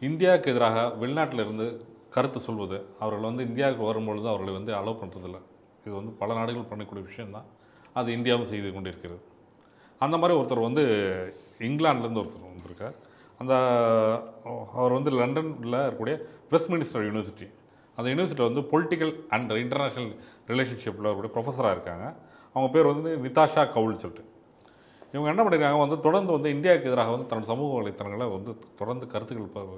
இந்தியாவுக்கு எதிராக வெளிநாட்டில் இருந்து கருத்து சொல்வது அவர்கள் வந்து இந்தியாவுக்கு வரும்பொழுது அவர்களை வந்து அலோவ் பண்ணுறதில்ல இது வந்து பல நாடுகள் பண்ணக்கூடிய விஷயந்தான் அது இந்தியாவும் செய்து கொண்டிருக்கிறது. அந்த மாதிரி ஒருத்தர் வந்து இங்கிலாந்துலேருந்து ஒருத்தர் வந்திருக்கார். அந்த அவர் வந்து லண்டனில் இருக்கக்கூடிய வெஸ்ட்மினிஸ்டர் யூனிவர்சிட்டி அந்த யூனிவர்சிட்டியில் வந்து பொலிட்டிக்கல் அண்ட் இன்டர்நேஷ்னல் ரிலேஷன்ஷிப்பில் இருக்கக்கூடிய ப்ரொஃபஸராக இருக்காங்க. அவங்க பேர் வந்து நிதாஷா கவுல் சொல்லிட்டு. இவங்க என்ன பண்ணியிருக்காங்க வந்து தொடர்ந்து வந்து இந்தியாவுக்கு எதிராக வந்து தன்னோட சமூக வலைத்தளங்களை வந்து தொடர்ந்து கருத்துக்கள் ப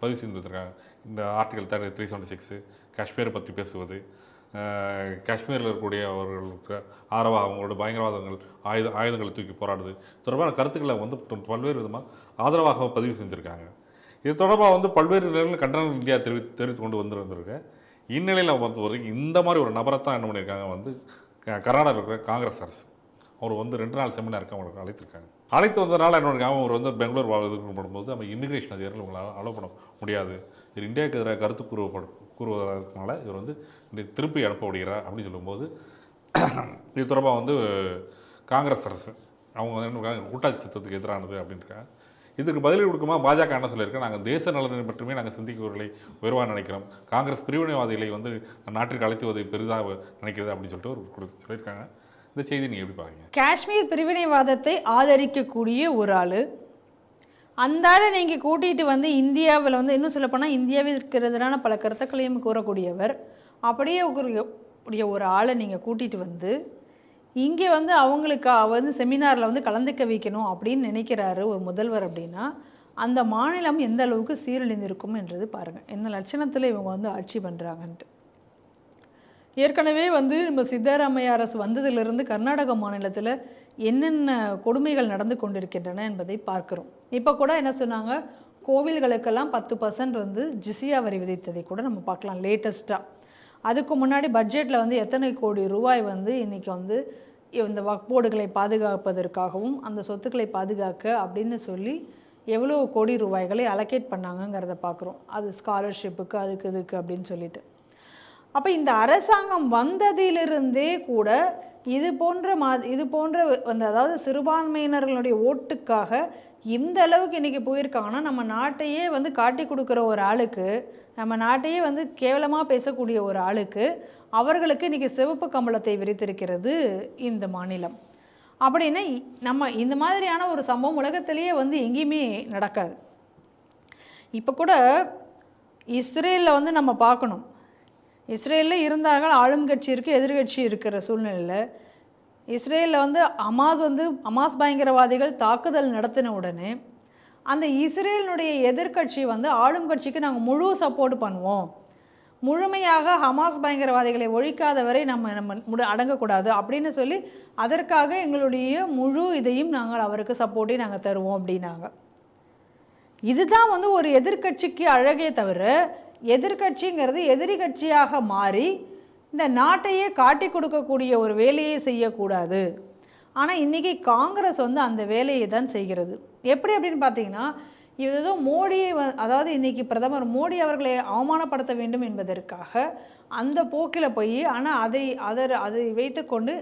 பதிவு செஞ்சுருக்காங்க இந்த article thirty three seventy six காஷ்மீரை பற்றி பேசுவது காஷ்மீரில் இருக்கக்கூடிய அவர்களுக்கு ஆரவாக அவங்களோட பயங்கரவாதங்கள் ஆயுத ஆயுதங்களை தூக்கி போராடுது. தொடர்பான கருத்துக்களை வந்து பல்வேறு விதமாக ஆதரவாக பதிவு செஞ்சுருக்காங்க. இது தொடர்பாக வந்து பல்வேறு நிலையில் கண்டனம் இந்தியா தெரிவி தெரிவித்து கொண்டு வந்திருந்திருக்கு. இந்நிலையில் பொறுத்த வரைக்கும் இந்த மாதிரி ஒரு நபரை தான் என்ன பண்ணியிருக்காங்க வந்து க- கர்நாடகாவில் இருக்கிற காங்கிரஸ் அரசு. அவர் வந்து ரெண்டு நாள் செமினாருக்கு அவங்களுக்கு அழைத்திருக்காங்க. அழைத்து வந்ததுனால என்னோட அவர் வந்து பெங்களூர் வா- பண்ணும்போது நம்ம இமிகிரேஷன் அதிகாரிகள் உங்களால் அலோவ் பண்ண முடியாது. இது இந்தியாவுக்கு எதிராக கருத்து கூறுவப்படும் கூறுவதற்கனால இவர் வந்து திருப்பி திருப்பி அனுப்பப்படுகிறார் அப்படின்னு சொல்லும்போது இது தொடர்பாக வந்து காங்கிரஸ் அரசு அவங்க வந்து என்ன கூட்டாட்சி சட்டத்துக்கு எதிரானது அப்படின்றாங்க. இதுக்கு பதில் கொடுக்குமா? பாஜக என்ன சொல்லியிருக்கேன் நாங்கள் தேச நலனை மட்டுமே நாங்கள் சிந்திக்கிறவர்களை உயர்வாக நினைக்கிறோம். காங்கிரஸ் பிரிவினைவாதிகளை வந்து நாட்டிற்கு அழைத்துவதை பெரிதாக நினைக்கிறது அப்படின்னு சொல்லிட்டு ஒரு கொடு- சொல்லியிருக்காங்க. இந்த செய்தி நீங்கள் எப்படி பார்க்குறீங்க காஷ்மீர் பிரிவினைவாதத்தை ஆதரிக்கக்கூடிய ஒரு ஆள். அந்த ஆளை நீங்கள் கூட்டிகிட்டு வந்து இந்தியாவில் வந்து இன்னும் சொல்லப்போனால் இந்தியாவில் இருக்கிறதுனால பல கருத்துக்களையும் கூறக்கூடியவர். அப்படியே கூறிய ஒரு ஆளை நீங்கள் கூட்டிகிட்டு வந்து இங்கே வந்து அவங்களுக்கு வந்து செமினாரில் வந்து கலந்துக்க வைக்கணும் அப்படின்னு நினைக்கிறாரு ஒரு முதல்வர் அப்படின்னா அந்த மாநிலம் எந்த அளவுக்கு சீரழிந்திருக்கும் என்றது பாருங்கள் என்ன லட்சணத்தில் இவங்க வந்து ஆட்சி பண்ணுறாங்கன்ட்டு ஏற்கனவே வந்து நம்ம சித்தராமையா அரசு வந்ததிலிருந்து கர்நாடக மாநிலத்தில் என்னென்ன கொடுமைகள் நடந்து கொண்டிருக்கின்றன என்பதை பார்க்கிறோம். இப்போ கூட என்ன சொன்னாங்க? கோவில்களுக்கெல்லாம் பத்து பர்சன்ட் வந்து ஜிசியா வரி விதித்ததை கூட நம்ம பார்க்கலாம் லேட்டஸ்ட்டாக அதுக்கு முன்னாடி பட்ஜெட்டில் வந்து எத்தனை கோடி ரூபாய் வந்து இன்றைக்கி வந்து இந்த வக்போர்டுகளை பாதுகாப்பதற்காகவும் அந்த சொத்துக்களை பாதுகாக்க அப்படின்னு சொல்லி எவ்வளோ கோடி ரூபாய்களை அலோகேட் பண்ணாங்கங்கிறத பார்க்குறோம். அது ஸ்காலர்ஷிப்புக்கு அதுக்கு இதுக்கு அப்படின்னு சொல்லிட்டு. அப்போ இந்த அரசாங்கம் வந்ததிலிருந்தே கூட இது போன்ற மா இது போன்ற அந்த அதாவது சிறுபான்மையினர்களுடைய ஓட்டுக்காக இந்த அளவுக்கு இன்றைக்கி போயிருக்காங்கன்னா நம்ம நாட்டையே வந்து காட்டி கொடுக்குற ஒரு ஆளுக்கு நம்ம நாட்டையே வந்து கேவலமாக பேசக்கூடிய ஒரு ஆளுக்கு அவர்களுக்கு இன்றைக்கி சிவப்பு கம்பளத்தை விரித்திருக்கிறது இந்த மாநிலம். அப்படின்னா நம்ம இந்த மாதிரியான ஒரு சம்பவம் உலகத்திலேயே வந்து எங்கேயுமே நடக்காது. இப்போ கூட இஸ்ரேலில் வந்து நம்ம பார்க்கணும். இஸ்ரேலில் இருந்தார்கள் ஆளும் கட்சி இருக்குது எதிர்கட்சி இருக்கிற சூழ்நிலையில். இஸ்ரேலில் வந்து அமாஸ் வந்து அமாஸ் பயங்கரவாதிகள் தாக்குதல் நடத்தின உடனே அந்த இஸ்ரேலினுடைய எதிர்க்கட்சி வந்து ஆளும் கட்சிக்கு நாங்கள் முழு சப்போர்ட் பண்ணுவோம். முழுமையாக ஹமாஸ் பயங்கரவாதிகளை ஒழிக்காத வரை நம்ம நம்ம முட அடங்கக்கூடாது அப்படின்னு சொல்லி அதற்காக எங்களுடைய முழு இதையும் நாங்கள் அவருக்கு சப்போர்ட்டையும் நாங்கள் தருவோம் அப்படின்னாங்க. இதுதான் வந்து ஒரு எதிர்க்கட்சிக்கு அழகே தவிர எதிர்க்கட்சிங்கிறது எதிரி கட்சியாக மாறி இந்த நாட்டையே காட்டி கொடுக்கக்கூடிய ஒரு வேலையை செய்யக்கூடாது. ஆனால் இன்றைக்கி காங்கிரஸ் வந்து அந்த வேலையை தான் செய்கிறது. எப்படி அப்படின்னு பார்த்தீங்கன்னா இது ஏதோ மோடியை வ- அதாவது இன்றைக்கி பிரதமர் மோடி அவர்களை அவமானப்படுத்த வேண்டும் என்பதற்காக அந்த போக்கில் போய் ஆனால் அதை அதர் அதை வைத்துக்கொண்டு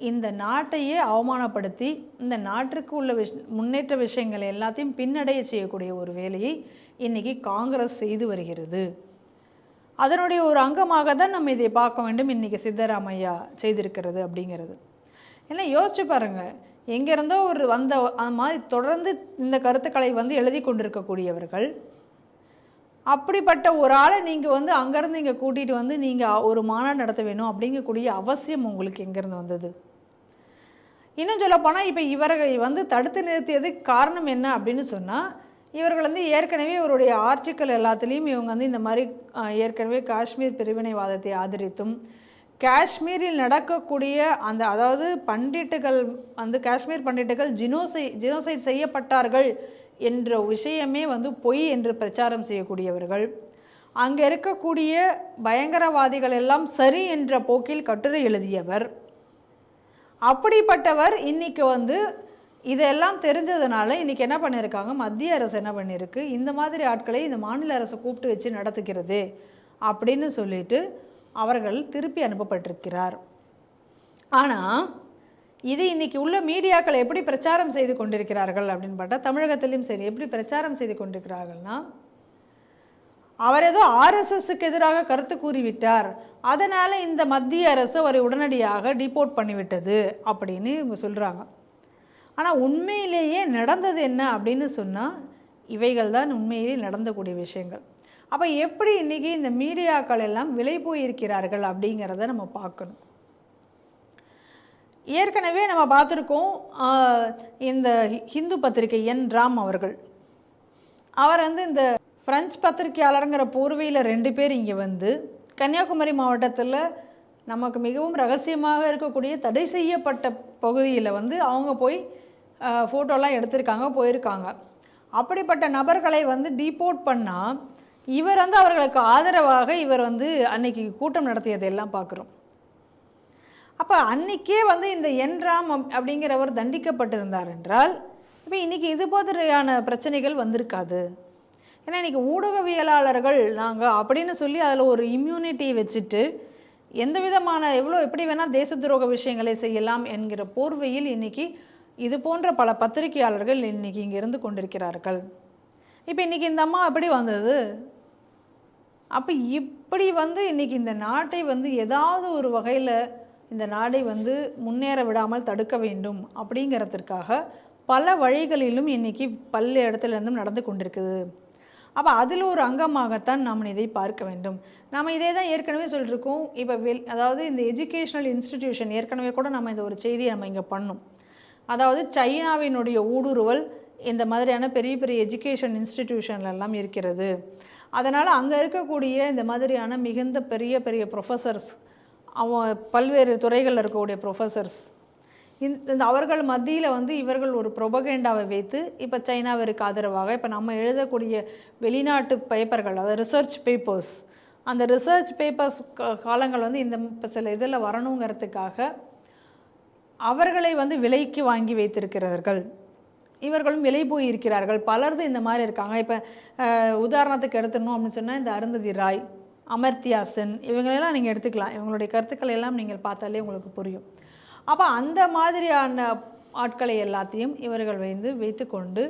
இந்த நாட்டையே அவமானப்படுத்தி இந்த நாட்டிற்கு உள்ள விஷ் முன்னேற்ற விஷயங்கள் எல்லாத்தையும் பின்னடைய செய்யக்கூடிய ஒரு வேலையை இன்றைக்கி காங்கிரஸ் செய்து வருகிறது. அதனுடைய ஒரு அங்கமாக தான் நம்ம இதை பார்க்க வேண்டும். இன்றைக்கி சித்தராமையா செய்திருக்கிறது அப்படிங்கிறது. ஏன்னா யோசிச்சு பாருங்கள் எங்கேருந்தோ ஒரு வந்த அந்த மாதிரி தொடர்ந்து இந்த கருத்துக்களை வந்து எழுதி கொண்டிருக்கக்கூடியவர்கள் அப்படிப்பட்ட ஒரு ஆளை நீங்கள் வந்து அங்கேருந்து இங்கே கூட்டிகிட்டு வந்து நீங்கள் ஒரு மாநாடு நடத்த வேணும் அப்படிங்கக்கூடிய அவசியம் உங்களுக்கு எங்கேருந்து வந்தது? இன்னும் சொல்லப்போனால் இப்போ இவரை வந்து தடுத்து நிறுத்தியதுக்கு காரணம் என்ன அப்படின்னு சொன்னால் இவர்கள் வந்து ஏற்கனவே இவருடைய ஆர்டிக்கல் எல்லாத்துலேயும் இவங்க வந்து இந்த மாதிரி ஏற்கனவே காஷ்மீர் பிரிவினைவாதத்தை ஆதரித்தும் காஷ்மீரில் நடக்கக்கூடிய அந்த அதாவது பண்டிட்டுகள் வந்து காஷ்மீர் பண்டிட்டுகள் ஜினோசை ஜினோசைட் செய்யப்பட்டார்கள் என்ற விஷயமே வந்து பொய் என்று பிரச்சாரம் செய்யக்கூடியவர்கள். அங்கே இருக்கக்கூடிய பயங்கரவாதிகள் எல்லாம் சரி என்ற போக்கில் கட்டுரை எழுதியவர். அப்படிப்பட்டவர் இன்னைக்கு வந்து இதெல்லாம் தெரிஞ்சதுனால இன்றைக்கி என்ன பண்ணியிருக்காங்க? மத்திய அரசு என்ன பண்ணியிருக்கு? இந்த மாதிரி ஆட்களை இந்த மாநில அரசு கூப்பிட்டு வச்சு நடத்துகிறது அப்படின்னு சொல்லிட்டு அவர்கள் திருப்பி அனுப்பப்பட்டிருக்கிறார். ஆனால் இது இன்னைக்கு உள்ள மீடியாக்கள் எப்படி பிரச்சாரம் செய்து கொண்டிருக்கிறார்கள் அப்படின்னு பார்த்தா தமிழகத்திலையும் சரி எப்படி பிரச்சாரம் செய்து கொண்டிருக்கிறார்கள்னா அவர் ஏதோ ஆர்எஸ்எஸ்க்கு எதிராக கருத்து கூறிவிட்டார். அதனால் இந்த மத்திய அரசு அவரை உடனடியாக டிபோர்ட் பண்ணிவிட்டது அப்படின்னு இவங்க சொல்கிறாங்க ஆனால் உண்மையிலேயே நடந்தது என்ன அப்படின்னு சொன்னால் இவைகள் தான் உண்மையிலேயே நடந்தக்கூடிய விஷயங்கள். அப்போ எப்படி இன்றைக்கி இந்த மீடியாக்கள் எல்லாம் விலை போயிருக்கிறார்கள் அப்படிங்கிறத நம்ம பார்க்கணும். ஏற்கனவே நம்ம பார்த்துருக்கோம் இந்த ஹிந்து பத்திரிகை என். ராம் அவர்கள். அவர் வந்து இந்த ஃப்ரெஞ்ச் பத்திரிகையாளருங்கிற போர்வையில் ரெண்டு பேர் இங்கே வந்து கன்னியாகுமரி மாவட்டத்தில் நமக்கு மிகவும் ரகசியமாக இருக்கக்கூடிய தடை செய்யப்பட்ட பகுதியில் வந்து அவங்க போய் ஃபோட்டோலாம் எடுத்திருக்காங்க போயிருக்காங்க. அப்படிப்பட்ட நபர்களை வந்து டீபோர்ட் பண்ணால் இவர் வந்து அவர்களுக்கு ஆதரவாக இவர் வந்து அன்னைக்கு கூட்டம் நடத்தியதை எல்லாம் பார்க்குறோம். அப்போ அன்னைக்கே வந்து இந்த என் ராம் அப்- அப்படிங்கிறவர் தண்டிக்கப்பட்டிருந்தார் என்றால் இப்போ இன்னைக்கு இது மாதிரியான பிரச்சனைகள் வந்திருக்காது. ஏன்னா இன்றைக்கி ஊடகவியலாளர்கள் நாங்கள் அப்படின்னு சொல்லி அதில் ஒரு இம்யூனிட்டி வச்சுட்டு எந்த விதமான எவ்வளோ எப்படி வேணால் தேச துரோக விஷயங்களை செய்யலாம் என்கிற போர்வையில் இன்னைக்கு இது போன்ற பல பத்திரிகையாளர்கள் இன்றைக்கி இங்கே இருந்து கொண்டிருக்கிறார்கள். இப்போ இன்னைக்கு இந்த அம்மா எப்படி வந்தது? அப்போ இப்படி வந்து இன்னைக்கு இந்த நாட்டை வந்து ஏதாவது ஒரு வகையில் இந்த நாடை வந்து முன்னேற விடாமல் தடுக்க வேண்டும் அப்படிங்கிறதுக்காக பல வழிகளிலும் இன்னைக்கு பல்ல இடத்துல இருந்தும் நடந்து கொண்டிருக்குது. அப்போ அதில் ஒரு அங்கமாகத்தான் நாம் இதை பார்க்க வேண்டும். நாம் இதே தான் ஏற்கனவே சொல்லியிருக்கோம் இப்போ வெல் அதாவது இந்த எஜுகேஷ்னல் இன்ஸ்டிடியூஷன் ஏற்கனவே கூட நம்ம இந்த ஒரு செய்தியை நம்ம இங்கே பண்ணோம். அதாவது சைனாவினுடைய ஊடுருவல் இந்த மாதிரியான பெரிய பெரிய எஜுகேஷன் இன்ஸ்டிடியூஷன்ல இருக்கிறது. அதனால் அங்கே இருக்கக்கூடிய இந்த மாதிரியான மிகுந்த பெரிய பெரிய ப்ரொஃபஸர்ஸ் அவன் பல்வேறு துறைகளில் இருக்கக்கூடிய ப்ரொஃபஸர்ஸ் இந்த அவர்கள் மத்தியில் வந்து இவர்கள் ஒரு ப்ரொபகேண்டாவை வைத்து இப்போ சைனாவிற்கு ஆதரவாக இப்போ நம்ம எழுதக்கூடிய வெளிநாட்டு பேப்பர்கள் அதாவது ரிசர்ச் பேப்பர்ஸ் அந்த ரிசர்ச் பேப்பர்ஸ் காலங்கள் வந்து இந்த சில இதில் வரணுங்கிறதுக்காக அவர்களை வந்து விலைக்கு வாங்கி வைத்திருக்கிறார்கள் இவர்களும் விலை போய் இருக்கிறார்கள் பலரது இந்த மாதிரி இருக்காங்க. இப்போ உதாரணத்துக்கு எடுத்துடணும் அப்படின்னு சொன்னால் இந்த அருந்ததி ராய் அமர்த்தியா சென் இவங்களெல்லாம் நீங்கள் எடுத்துக்கலாம். இவங்களுடைய கருத்துக்களை எல்லாம் நீங்கள் பார்த்தாலே உங்களுக்கு புரியும். அப்போ அந்த மாதிரியான ஆட்களை எல்லாத்தையும் இவர்கள் வந்து வைத்துக்கொண்டு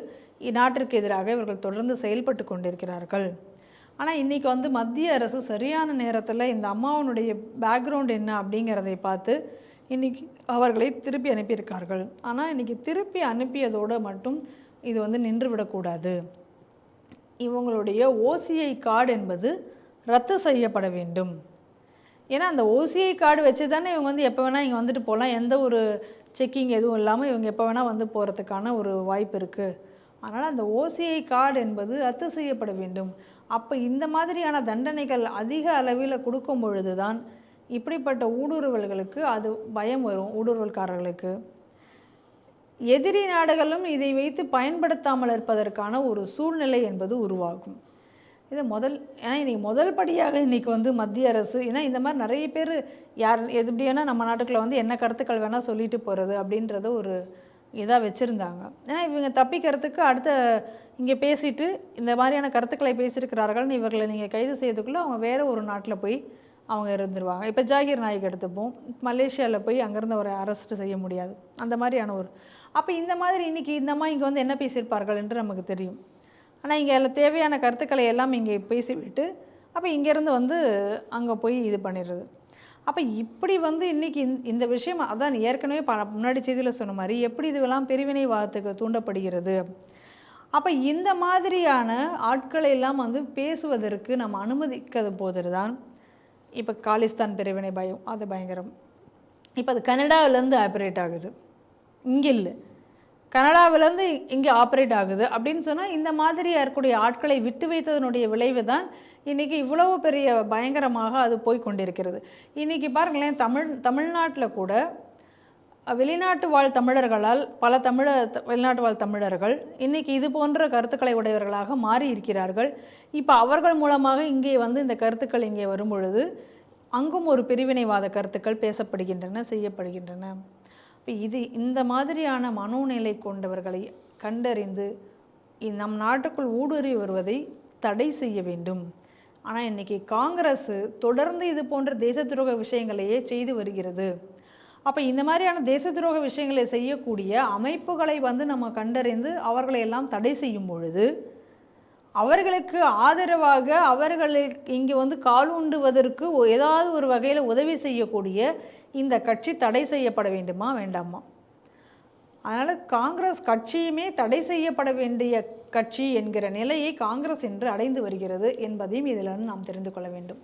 இந்நாட்டிற்கு எதிராக இவர்கள் தொடர்ந்து செயல்பட்டு கொண்டிருக்கிறார்கள். ஆனால் இன்றைக்கி வந்து மத்திய அரசு சரியான நேரத்தில் இந்த அம்மாவனுடைய பேக்ரவுண்ட் என்ன அப்படிங்கிறதை பார்த்து இன்றைக்கி அவர்களை திருப்பி அனுப்பியிருக்கார்கள். ஆனால் இன்றைக்கி திருப்பி அனுப்பியதோடு மட்டும் இது வந்து நின்று விடக்கூடாது இவங்களுடைய ஓசிஐ கார்டு என்பது ரத்து செய்யப்பட வேண்டும். ஏன்னா அந்த ஓசிஐ கார்டு வச்சு தானே இவங்க வந்து எப்போ வேணால் இங்கே வந்துட்டு போகலாம். எந்த ஒரு செக்கிங் எதுவும் இல்லாமல் இவங்க எப்போ வேணால் வந்து போகிறதுக்கான ஒரு வாய்ப்பு இருக்குது அதனால் அந்த ஓசிஐ கார்டு என்பது ரத்து செய்யப்பட வேண்டும். அப்போ இந்த மாதிரியான தண்டனைகள் அதிக அளவில் கொடுக்கும் பொழுது தான் இப்படிப்பட்ட ஊடுருவல்களுக்கு அது பயம் வரும் ஊடுருவல்காரர்களுக்கு. எதிரி நாடுகளும் இதை வைத்து பயன்படுத்தாமல் இருப்பதற்கான ஒரு சூழ்நிலை என்பது உருவாகும். இது முதல் ஏன்னா இன்றைக்கி முதல் படியாக இன்றைக்கி வந்து மத்திய அரசு ஏன்னா இந்த மாதிரி நிறைய பேர் யார் எது எப்படின்னா நம்ம நாட்டுக்குள்ள வந்து என்ன கருத்துக்கள் வேணால் சொல்லிட்டு போகிறது அப்படின்றத ஒரு இதாக வச்சுருந்தாங்க. ஏன்னா இவங்க தப்பிக்கிறதுக்கு அடுத்த இங்கே பேசிட்டு இந்த மாதிரியான கருத்துக்களை பேசியிருக்கிறார்கள்னு இவர்களை நீங்கள் கைது செய்யறதுக்குள்ளே அவங்க வேறு ஒரு நாட்டில் போய் அவங்க இருந்துருவாங்க. இப்போ ஜாகிர் நாயக் எடுத்துப்போம். மலேசியாவில் போய் அங்கேருந்து அவரை அரெஸ்ட் செய்ய முடியாது. அந்த மாதிரியான ஒரு அப்போ இந்த மாதிரி இன்றைக்கி இந்த மாதிரி இங்கே வந்து என்ன பேசியிருப்பார்கள் என்று நமக்கு தெரியும். ஆனால் இங்கே எல்லாம் தேவையான கருத்துக்களை எல்லாம் இங்கே பேசிவிட்டு அப்போ இங்கேருந்து வந்து அங்கே போய் இது பண்ணிடுறது. அப்போ இப்படி வந்து இன்றைக்கி இந்த விஷயம் அதான் ஏற்கனவே ப முன்னாடி செய்தியில் சொன்ன மாதிரி எப்படி இதுவெல்லாம் பிரிவினைவாதத்துக்கு தூண்டப்படுகிறது. அப்போ இந்த மாதிரியான ஆட்களை எல்லாம் வந்து பேசுவதற்கு நம்ம அனுமதிக்கிறது போது தான் இப்போ காலிஸ்தான் பிரிவினை பயம் அது பயங்கரம். இப்போ அது கனடாவிலேருந்து ஆப்ரேட் ஆகுது. இங்கே இல்லை. கனடாவிலேருந்து இங்கே ஆப்ரேட் ஆகுது. அப்படின்னு சொன்னால் இந்த மாதிரி இருக்கக்கூடிய ஆட்களை விட்டு வைத்ததனுடைய விளைவு தான் இன்றைக்கி இவ்வளவு பெரிய பயங்கரமாக அது போய் கொண்டிருக்கிறது. இன்றைக்கி பாருங்களேன் தமிழ் தமிழ்நாட்டில் கூட வெளிநாட்டு வாழ் தமிழர்களால் பல தமிழ வெளிநாட்டு வாழ் தமிழர்கள் இன்றைக்கி இது போன்ற கருத்துக்களை உடையவர்களாக மாறி இருக்கிறார்கள். இப்போ அவர்கள் மூலமாக இங்கே வந்து இந்த கருத்துக்கள் இங்கே வரும் பொழுது அங்கும் ஒரு பிரிவினைவாத கருத்துக்கள் பேசப்படுகின்றன செய்யப்படுகின்றன. இப்போ இது இந்த மாதிரியான மனோநிலை கொண்டவர்களை கண்டறிந்து நம் நாட்டுக்குள் ஊடுருவி வருவதை தடை செய்ய வேண்டும். ஆனால் இன்றைக்கி காங்கிரஸ் தொடர்ந்து இது போன்ற தேச துரோக விஷயங்களையே செய்து வருகிறது. அப்போ இந்த மாதிரியான தேச துரோக விஷயங்களை செய்யக்கூடிய அமைப்புகளை வந்து நம்ம கண்டறிந்து அவர்களை எல்லாம் தடை செய்யும் பொழுது அவர்களுக்கு ஆதரவாக அவர்களுக்கு இங்கே வந்து காலூண்டுவதற்கு ஏதாவது ஒரு வகையில் உதவி செய்யக்கூடிய இந்த கட்சி தடை செய்யப்பட வேண்டுமா வேண்டாமா? அதனால் காங்கிரஸ் கட்சியுமே தடை செய்யப்பட வேண்டிய கட்சி என்கிற நிலையை காங்கிரஸ் இன்று அடைந்து வருகிறது என்பதையும் இதில் நாம் தெரிந்து கொள்ள வேண்டும்.